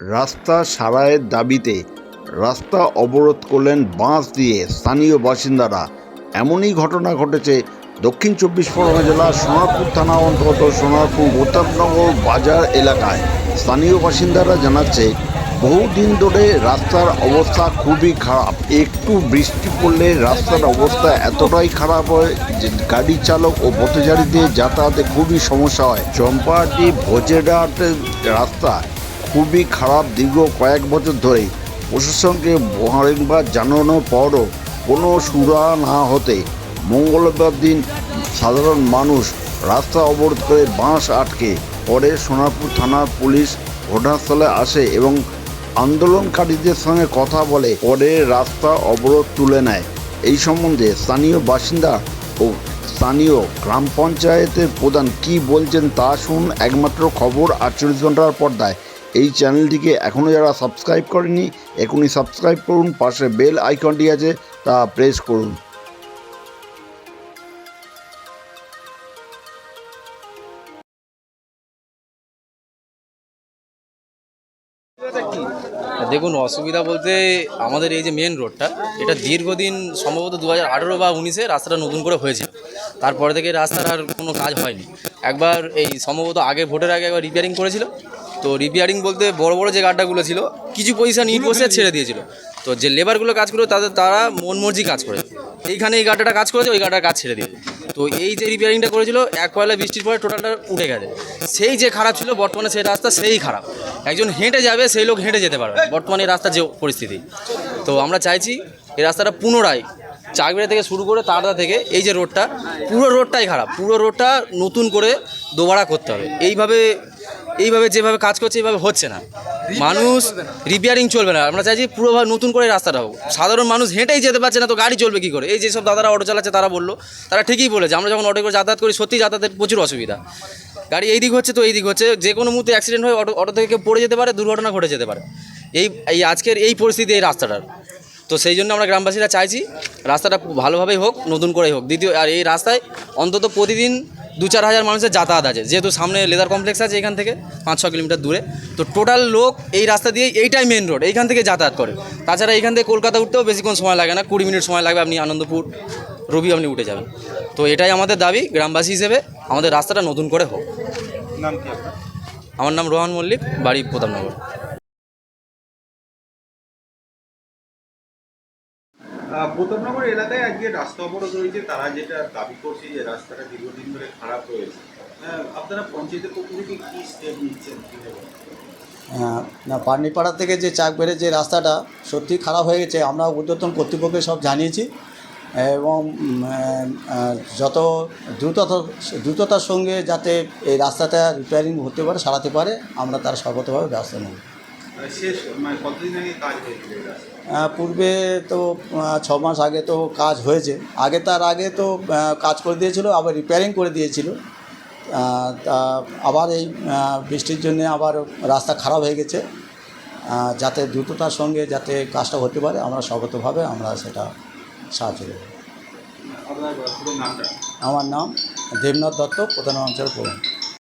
রাস্তা সারায়ের দাবিতে রাস্তা অবরোধ করলেন বাঁশ দিয়ে স্থানীয় বাসিন্দারা। এমনই ঘটনা ঘটেছে দক্ষিণ চব্বিশ পরগনা জেলার সোনারপুর থানা অন্তর্গত সোনারপুর প্রতাপনগর বাজার এলাকায়। স্থানীয় বাসিন্দারা জানাচ্ছে বহুদিন ধরে রাস্তার অবস্থা খুবই খারাপ। একটু বৃষ্টি পড়লে রাস্তার অবস্থা এতটাই খারাপ হয় যে গাড়ি চালক ও পথচারীদের যাতায়াতে খুবই সমস্যা হয়। চম্পাহাটি ভোজেরহাট রাস্তা খুবই খারাপ দীর্ঘ কয়েক বছর ধরেই। প্রশাসনকে বারংবার জানানোর পরও কোনো সুরা না হতে মঙ্গলবার দিন সাধারণ মানুষ রাস্তা অবরোধ করে বাঁশ আটকে পরে সোনারপুর থানার পুলিশ ঘটনাস্থলে আসে এবং আন্দোলনকারীদের সঙ্গে কথা বলে পরে রাস্তা অবরোধ তুলে নেয়। এই সম্বন্ধে স্থানীয় বাসিন্দা ও স্থানীয় গ্রাম পঞ্চায়েতের প্রধান কি বলছেন তা শুনুন। একমাত্র খবর আটচল্লিশ ঘণ্টার পর্দায়। এই চ্যানেলটিকে এখনও যারা সাবস্ক্রাইব করেনি, এখনই সাবস্ক্রাইব করুন। পাশে বেল আইকনটি আছে, তা প্রেস করুন। দেখুন, অসুবিধা বলতে আমাদের এই যে মেন রোডটা এটা দীর্ঘদিন সম্ভবত দু হাজার আঠেরো বা উনিশে রাস্তাটা নতুন করে হয়েছে তারপরে থেকে রাস্তার আর কোনো কাজ হয়নি। একবার এই সম্ভবত আগে, ভোটের আগে একবার রিপেয়ারিং করেছিল। তো রিপেয়ারিং বলতে বড় বড় যে গাড্ডাগুলো ছিল, কিছু পয়সা নিট বসে ছেড়ে দিয়েছিল। তো যে লেবারগুলো কাজ করে, তাদের, তারা মন মর্জি কাজ করে। এইখানে এই গাড্ডাটা কাজ করেছে, ওই গাড্ডার কাজ ছেড়ে দিয়ে তো এই যে রিপেয়ারিংটা করেছিল, এক পয়লা বৃষ্টির পরে টোটালটা উঠে গেছে। সেই যে খারাপ ছিল, বর্তমানে সেই রাস্তা সেই খারাপ। একজন হেঁটে যাবে, সেই লোক হেঁটে যেতে পারবে। বর্তমানে এই রাস্তার যে পরিস্থিতি। তো আমরা চাইছি এই রাস্তাটা পুনরায় চাকরিয়া থেকে শুরু করে তারদা থেকে এই যে রোডটা পুরো রোডটাই খারাপ। পুরো রোডটা নতুন করে দোবারা করতে হবে। এইভাবে এইভাবে যেভাবে কাজ করছে, এইভাবে হচ্ছে না। মানুষ রিপেয়ারিং চলবে না। আমরা চাইছি পুরোভাবে নতুন করে রাস্তাটা হোক। সাধারণ মানুষ হেঁটেই যেতে পারছে না তো গাড়ি চলবে কী করে? এই যেসব দাদারা অটো চালাচ্ছে তারা বলল তারা ঠিকই বলেছে আমরা যখন অটো করে যাতায়াত করি সত্যি যাতায়াতের প্রচুর অসুবিধা। গাড়ি এই দিক হচ্ছে তো এই দিক হচ্ছে। যে কোনো মুহূর্তে অ্যাক্সিডেন্ট হয়ে অটো অটো থেকে কেউ পড়ে যেতে পারে দুর্ঘটনা ঘটে যেতে পারে। এই এই আজকের এই পরিস্থিতি এই রাস্তাটার। তো সেই জন্য আমরা গ্রামবাসীরা চাইছি রাস্তাটা ভালোভাবেই হোক নতুন করেই হোক। দ্বিতীয় আর এই রাস্তায় অন্তত প্রতিদিন দু চার হাজার মানুষের যাতায়াত আছে। যেহেতু সামনে লেদার কমপ্লেক্স আছে এখান থেকে পাঁচ ছ কিলোমিটার দূরে। তো টোটাল লোক এই রাস্তা দিয়ে এইটাই মেন রোড এইখান থেকে যাতায়াত করে। তাছাড়া এইখান থেকে কলকাতা উঠতেও বেশিক্ষণ সময় লাগে না কুড়ি মিনিট সময় লাগবে আপনি আনন্দপুর রবি আপনি উঠে যাবেন। তো এটাই আমাদের দাবি গ্রামবাসী হিসেবে আমাদের রাস্তাটা নতুন করে হোক। নাম কি আমার নাম রোহান মল্লিক বাড়ি প্রতাপনগর। প্রতাপনগর এলাকায় আজকে রাস্তা অবরোধ হয়েছে। তারা যেটা দাবি করছে যে রাস্তাটা দীর্ঘদিন ধরে খারাপ রয়েছে। আপনারা পঞ্চায়েতের পক্ষ থেকে কি স্টেপ নিচ্ছেন হ্যাঁ, না পার্নিপাড়া থেকে যে চাকবেড়ের যে রাস্তাটা সত্যি খারাপ হয়ে গেছে আমরা ঊর্ধ্বতন কর্তৃপক্ষকে সব জানিয়েছি। এবং যত দ্রুতত দ্রুততার সঙ্গে যাতে এই রাস্তাটা রিপেয়ারিং হতে পারে সারাতে পারে আমরা তার সর্বতভাবে ব্যবস্থা নেব। শেষ মানে কতদিন আগে কাজ হয়েছিল এই রাস্তা আহ, পূর্বে তো ছ মাস আগে তো কাজ হয়েছে। আগে তার আগে তো কাজ করে দিয়েছিল আবার রিপেয়ারিং করে দিয়েছিল। তা আবার এই বৃষ্টির জন্য আবার রাস্তা খারাপ হয়ে গেছে। যাতে দ্রুততার সঙ্গে যাতে কাজটা হতে পারে আমরা সর্বতভাবে আমরা সেটা সাহায্য করব। আমার নাম দেবনাথ দত্ত প্রধান অঞ্চল প্রধান।